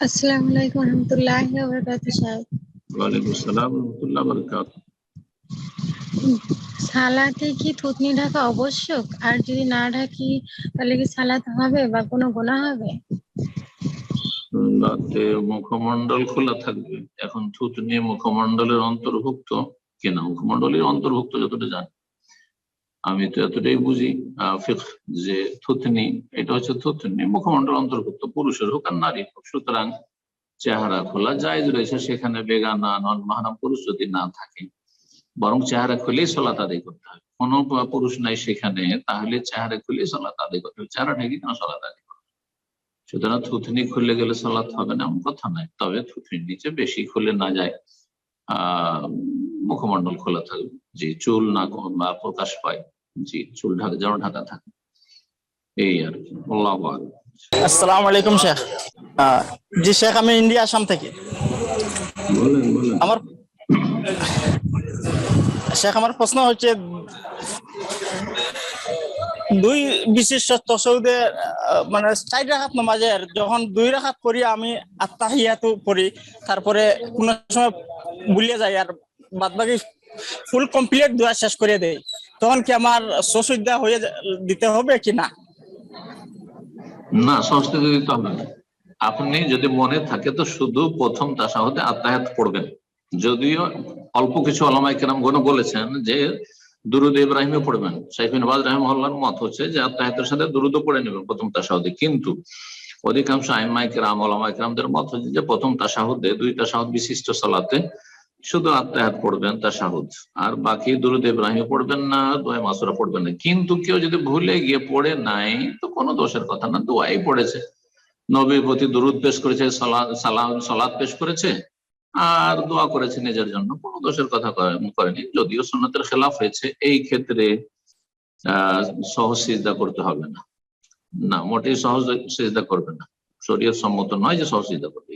আসসালামু আলাইকুম রহমতুল্লাহি ওয়া বারাকাতুহু সাহেব ওয়ালাইকুম আসসালাম রহমতুল্লাহ বরকাত সালাতে কি থুতনি ঢাকা আবশ্যক? আর যদি না ঢাকি তাহলে কি সালাত হবে বা কোনো গুনাহ হবে? রাতে মুখমণ্ডল খোলা থাকবে। এখন থুতনি মুখমণ্ডলের অন্তর্ভুক্ত কিনা? মুখমণ্ডলের অন্তর্ভুক্ত যতটা জানি। আমি তো এতটাই বুঝি আহ, যে থুতনি এটা হচ্ছে থুতনি মুখমণ্ডল অন্তর্ভুক্ত পুরুষের হোক আর নারী হোক। সুতরাং চেহারা খোলা জায়জ রয়েছে সেখানে বেগানা নন মাহারাম পুরুষ যদি না থাকে বরং চেহারা খুলেই সলাত আদায় করতে হবে। কোনো পুরুষ নাই সেখানে তাহলে চেহারা খুলেই সলাত আদায় করতে হবে। চেহারা ঢেকে কেন সলাত আদায় করতে হবে? সুতরাং থুতনি খুলে গেলে সলাত হবে না এমন কথা নাই তবে থুথনির নিচে বেশি খুলে না যায়। আহ মুখমণ্ডল খোলা থাকবে। জি চুল না প্রকাশ পায় জি চুল ঢাকা যেন ঢাকা থাকে। এই আর কি। আল্লাহ। আসসালামু আলাইকুম শেখ। জি শেখ আমি ইন্ডিয়া আসাম থেকে। বলেন বলেন। আমার শেখ আমার প্রশ্ন হচ্ছে দুই বিশিষ্ট তসৌদে মানে চার রাখাত নামাজের যখন দুই রাখাত করি আমি আত্মাহিয়াতু পড়ি তারপরে কোন সময় বুলিয়ে যাই আর বাদ বাকি ফুল কমপ্লিট দোয়া শেষ করে দেই। তখন কি আমার সসুদ্ধা হয়ে দিতে হবে কি না? না সংস্কৃতি দিতে হবে আপনি যদি মনে থাকে তো শুধু প্রথম তাসাহতে আত্মায়াত পড়বেন যদিও অল্প কিছু আলামাই কেরাম গণ বলেছেন যে, দুরুদ ইব্রাহিমে পড়বেন। সাইফিন বাজ রাহিমহল্লার মত হচ্ছে যে, আত্মায়াতের সাথে দুরুদ পড়ে নেবেন প্রথম তাসাহদে। কিন্তু অধিকাংশ আইমাই কেরাম ওলামাই কেরামদের মত হচ্ছে যে, প্রথম তাসাহুদে দুই তাসাহুদ বিশিষ্ট সালাতে শুধু আত্মায়াত পড়বেন তাসাহুদ আর বাকি দুরুদ ইব্রাহিম পড়বেন না, দোয়া মাসুরা পড়বেন না। কিন্তু কেউ যদি ভুলে গিয়ে পড়ে নাই, তো কোনো দোষের কথা না, দোয়াই পড়েছে। নবীর প্রতি দুরুদ পেশ করেছে, সালা- সালাম সালাদ পেশ করেছে, আর দোয়া করেছে নিজের জন্য, কোনো দোষের কথা করেনি। যদিও সন্ন্যতের খেলাফ হয়েছে, এই ক্ষেত্রে, আহ, সহজ করতে হবে না। না, মোটেই সহজ সিজদা করবে না। শরীয়ত সম্মত নয় যে সহজ করবে।